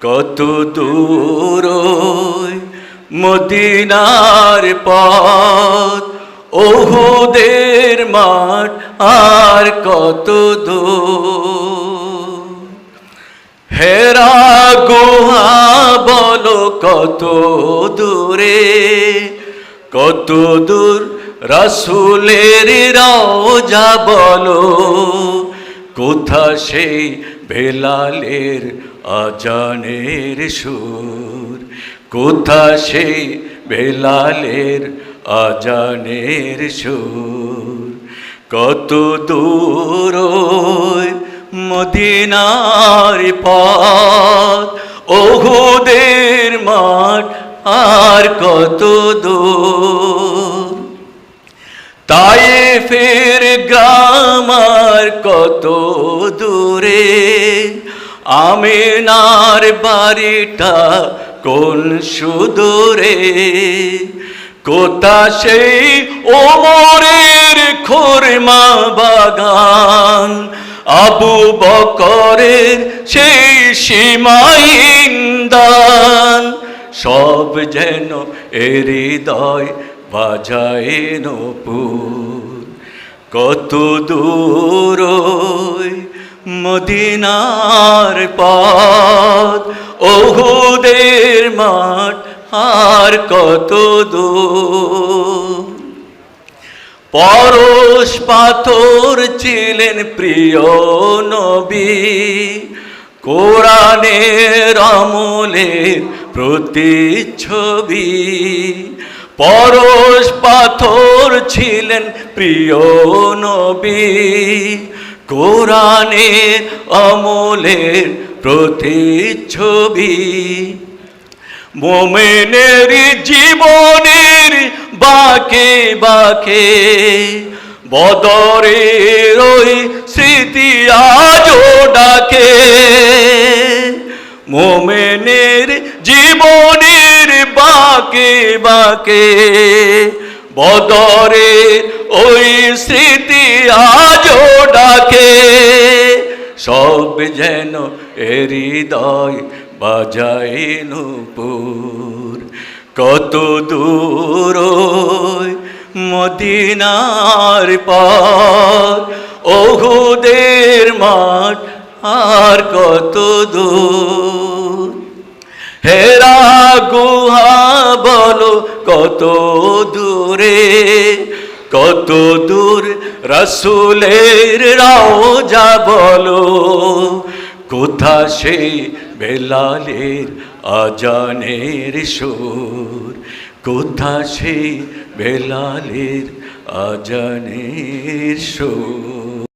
কত দূর মদিনার পথ, ওহুদের মাঠ আর কত দূর। হেরা গুহা বলো কত দূরে, কত দূর রাসুলের রওজা বলো, কোথা সেই বেলালের আজানের সুর। কোথা সেই বেলালের আজানের সুর? কত দূর মদিনার পথ। ওহুদের মাঠ আর কত দূর? ফের গ্রাম আর কত দূরে? আমিনার বাড়িটা কোন সুদূরে? কোথা সেই ওমরের খোরমা বাগান? আবু বকরের সেই সীমাইন্দান সব যেন এর হৃদয় বাজায় নপুর। কত দূর মদিনার পথ। ওহুদের মাঠ আর কত দূর। পরশ পাথর ছিলেন প্রিয় নবী। কোরআনের আমলের প্রতিচ্ছবি। পরশ পাথর ছিলেন প্রিয় নবী। কোরআনের আমলের প্রতিচ্ছবি। মোমেনের জীবনের বাকে বাকে, বদরের ওই স্মৃতি আজও ডাকে। মোমেনের জীবনের বাকে বাকে। বদরে ওই স্মৃতি আজও ডাকে। সব যেন হৃদয় বাজায় নূপুর। কত দূর মদিনার পথ ওহুদের মাঠ আর কত দূর। হেরা গুহা বলো, কত দূরে, কত দূর রসুলের রাওজা বলো, কোথা সে বেলালের আজানের সুর, কোথা সে বেলালের আজানের সুর?